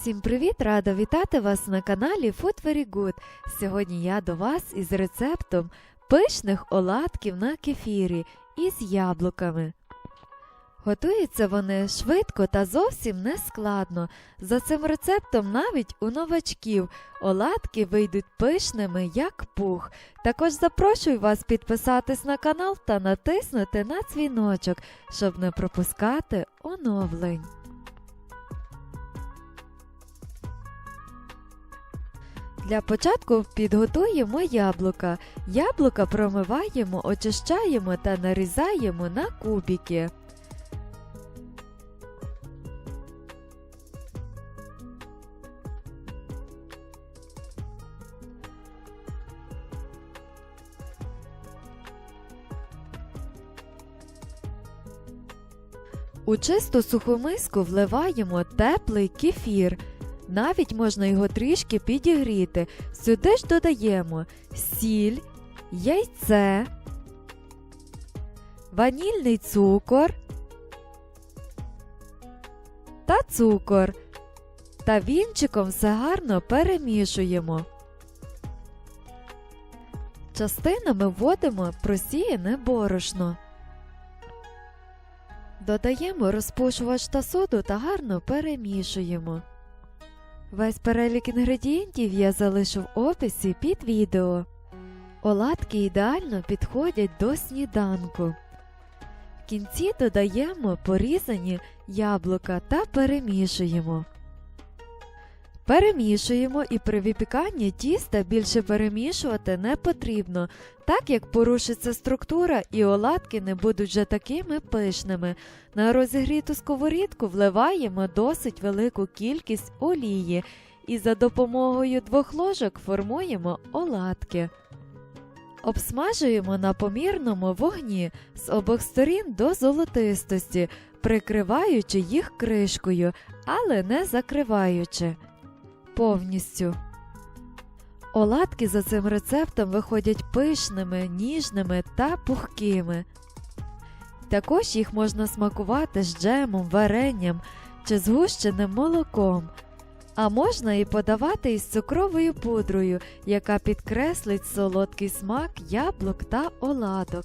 Всім привіт! Рада вітати вас на каналі Food Very Good. Сьогодні я до вас із рецептом пишних оладків на кефірі із яблуками. Готуються вони швидко та зовсім не складно. За цим рецептом навіть у новачків оладки вийдуть пишними, як пух. Також запрошую вас підписатись на канал та натиснути на дзвіночок, щоб не пропускати оновлень. Для початку підготуємо яблука. Яблука промиваємо, очищаємо та нарізаємо на кубики. У чисту суху миску вливаємо теплий кефір. Навіть можна його трішки підігріти. Сюди ж додаємо сіль, яйце, ванільний цукор та цукор. Та вінчиком все гарно перемішуємо. Частинами вводимо просіяне борошно. Додаємо розпушувач та соду та гарно перемішуємо. Весь перелік інгредієнтів я залишу в описі під відео. Оладки ідеально підходять до сніданку. В кінці додаємо порізані яблука та перемішуємо. Перемішуємо і при випіканні тіста більше перемішувати не потрібно, так як порушиться структура і оладки не будуть вже такими пишними. На розігріту сковорідку вливаємо досить велику кількість олії і за допомогою двох ложок формуємо оладки. Обсмажуємо на помірному вогні з обох сторін до золотистості, прикриваючи їх кришкою, але не закриваючи повністю. Оладки за цим рецептом виходять пишними, ніжними та пухкими. Також їх можна смакувати з джемом, варенням чи згущеним молоком, а можна і подавати із цукровою пудрою, яка підкреслить солодкий смак яблук та оладок.